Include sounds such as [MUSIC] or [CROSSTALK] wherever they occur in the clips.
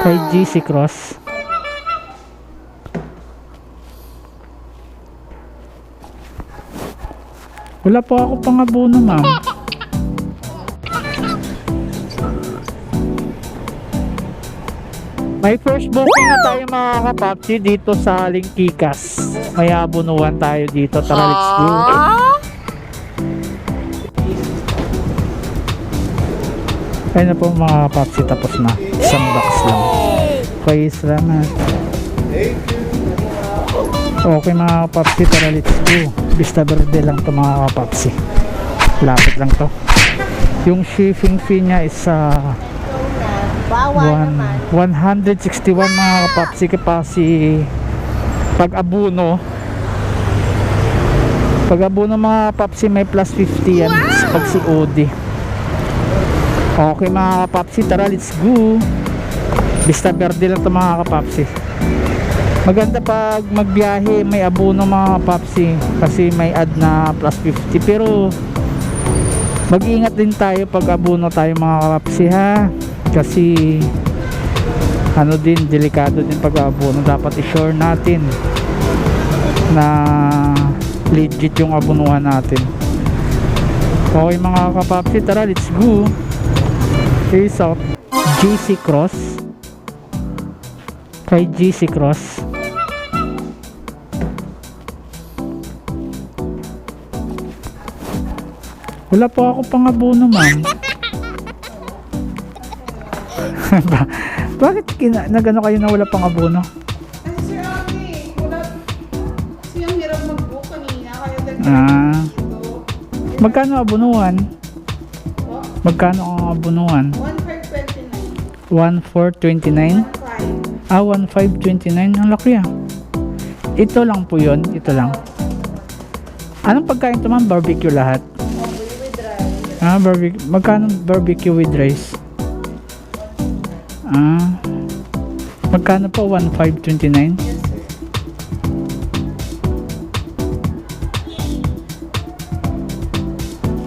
Kay GC Cross. Wala po ako pang abono, ma'am. May first booking na tayo mga kapapsi dito sa Lingkikas. May abonuan tayo dito. Tara, let's go. Ayun na po mga kapapsi, tapos na. Isang box lang. Okay, salamat. Okay mga kapapsi, tara let's go. Vista Verde lang to mga kapapsi. Lapit lang to. Yung shipping fee niya is uh, one- naman. 161 mga kapapsi kapasi pag abuno pag abuno mga kapapsi may plus 50 yan pag si OD okay mga kapapsi tara let's go. Vista Verde lang to mga kapapsi. Maganda pag magbiyahe may abuno mga kapapsi kasi may add na plus 50 pero mag-ingat din tayo pag abuno tayo mga kapapsi ha? Kasi ano din delikado din pag abuno dapat i-sure natin na legit yung abunuhan natin. Okay mga kapapsi tara let's go out GC Cross. Kay GC Cross. Wala po ako pang abono ma'am. Ba- [LAUGHS] bakit kina, nagano kayo na wala pang abono? Kasi sir Ate, wala. Kasi ang hirap mag-book kanina, kaya dagdag Ah. magkano abonuhan magkano ang abonuhan? 1529. 1429 15. ah 1529 ang laki ah. Ito lang po yon ito lang. Anong pagkain to ma'am? Barbecue lahat? Ah barbecue magkano barbecue with rice? Ah magkano po? 1529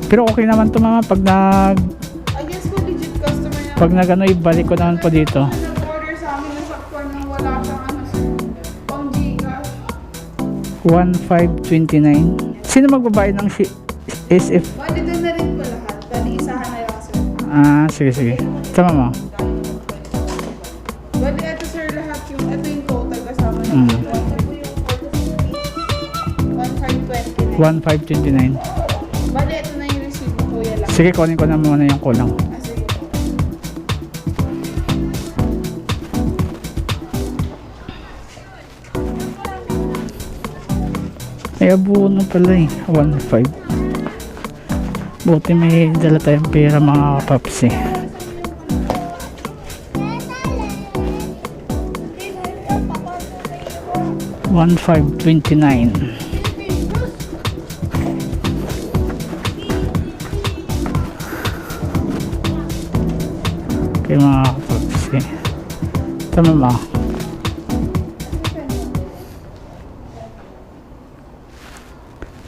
pero okay naman to mama pag nag I guess po legit customer na. pag nag ano ibalik ko naman po dito Nag-order sa amin ng saktuan nang wala siyang ano. Pang Gcash. 1529 sino magbabayad ng si SF Bali doon na rin po lahat. Bali isahan na lang sir. ah sige sige tama mo Bali ito sir lahat yung, ito yung total kasama ng Mm. Ito po yung 1529. 1529 sige kunin ko na muna yung kulang. Ay, abuno pala eh. 1.5. Buti may dala tayong pera mga kapaps eh. One five twenty nine. Okay mga kapaps eh. Tama ba?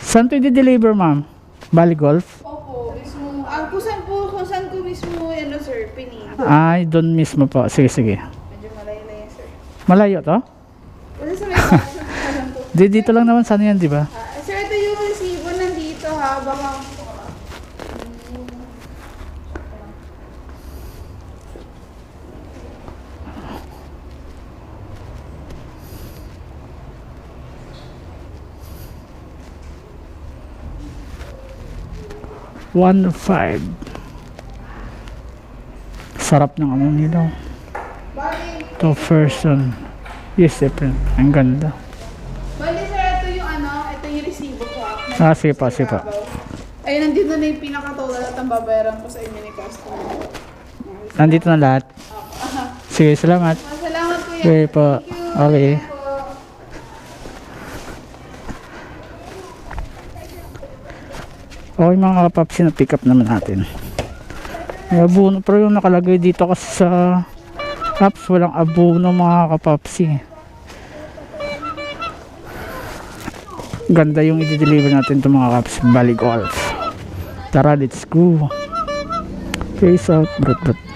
Saan to i-deliver ma'am? Bali Golf? Opo, mismo. Ah, kung saan po, kung saan ko mismo, ano sir, pinili. Ay, doon mismo po. Sige, sige. Medyo malayo-layo sir. Malayo to? Kasi sa may. Di, dito lang naman sana yan, di ba? Ah, sir, ito yung resibo nandito ha. Baka, One five. Sarap ng ano nila. bali, To person. Yes, different. Ang ganda. bali sir, ito yung ano, ito yung resibo ko ha. Ah, sige pa, sige pa. Ayun, nandito na yung pinaka-total at ang babayaran ko sa inyo ni customer. Nandito na lahat. [LAUGHS] Sige, salamat. Ah, Salamat kuya. Okay po. Okay. Okay mga kapaps, na pick up naman natin. May abuno, pero yung nakalagay dito kasi sa apps, walang abuno mga kapapsi. Ganda yung i-deliver natin to mga kapaps, Bali Golf. Tara, let's go. Peace out, brot brot.